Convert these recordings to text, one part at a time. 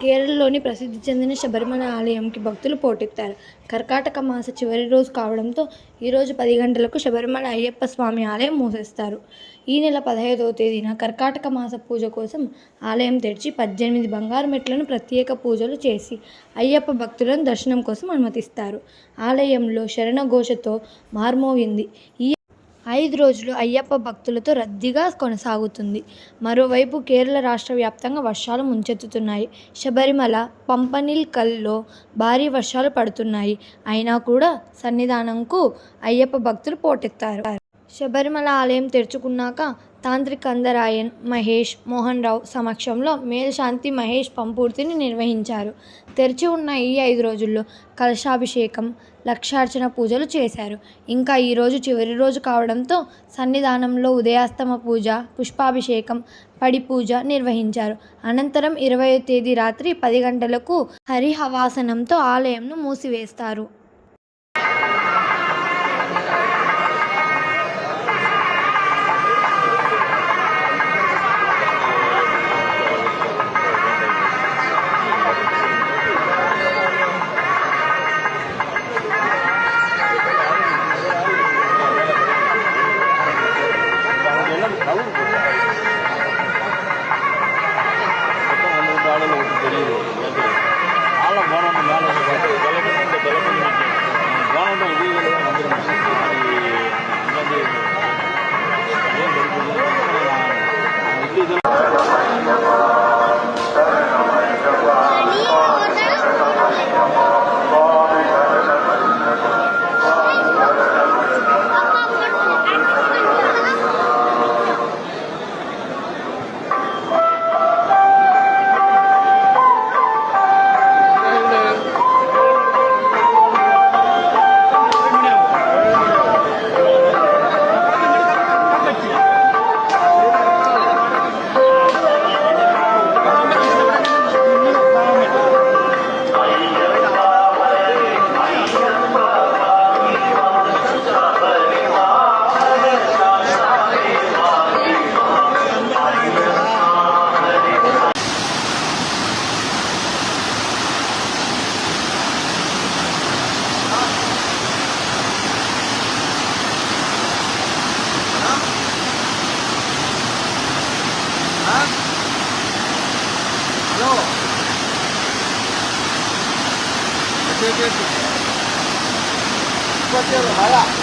కేరళలోని ప్రసిద్ధి చెందిన శబరిమల ఆలయంకి భక్తులు పోటెత్తారు. కర్కాటక మాస చివరి రోజు కావడంతో ఈ రోజు పది గంటలకు శబరిమల అయ్యప్ప స్వామి ఆలయం మూసేస్తారు. ఈ నెల పదహైదవ తేదీన కర్కాటక మాస పూజ కోసం ఆలయం తెరిచి పద్దెనిమిది బంగారు మెట్లను ప్రత్యేక పూజలు చేసి అయ్యప్ప భక్తులను దర్శనం కోసం అనుమతిస్తారు. ఆలయంలో శరణఘోషతో మార్మోగింది. ఈ ఐదు రోజులు అయ్యప్ప భక్తులతో రద్దీగా కొనసాగుతుంది. మరోవైపు కేరళ రాష్ట్ర వ్యాప్తంగా వర్షాలు ముంచెత్తుతున్నాయి. శబరిమల, పంపనిల్ కల్లో భారీ వర్షాలు పడుతున్నాయి. అయినా కూడా సన్నిధానంకు అయ్యప్ప భక్తులు పోటెత్తారు. శబరిమల ఆలయం తెరుచుకున్నాక తాంత్రికందరాయన్ మహేష్ మహేష్ మోహనరావు సమక్షంలో మేల్శాంతి మహేష్ పంపూర్తిని నిర్వహించారు. తెరిచి ఉన్న ఈ ఐదు రోజుల్లో కలశాభిషేకం, లక్షార్చన పూజలు చేశారు. ఇంకా ఈరోజు చివరి రోజు కావడంతో సన్నిధానంలో ఉదయాస్తమ పూజ, పుష్పాభిషేకం, పడిపూజ నిర్వహించారు. అనంతరం ఇరవై తేదీ రాత్రి పది గంటలకు హరిహవాసనంతో ఆలయంను మూసివేస్తారు. 接接住，快接了，来了。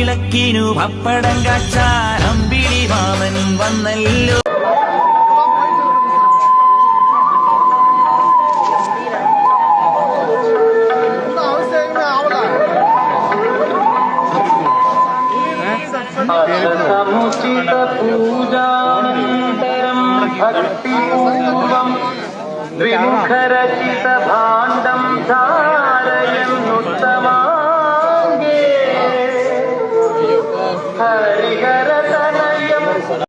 പമ്പവിളക്കിനു പപ്പടം കാച്ചാൻ അമ്പിളി വന്നല്ലോ. സമുചിത പൂജാനന്തരം ഭക്തിപൂർവം ദ്വിമുഖരചിത ഭാണ്ഡം ധാ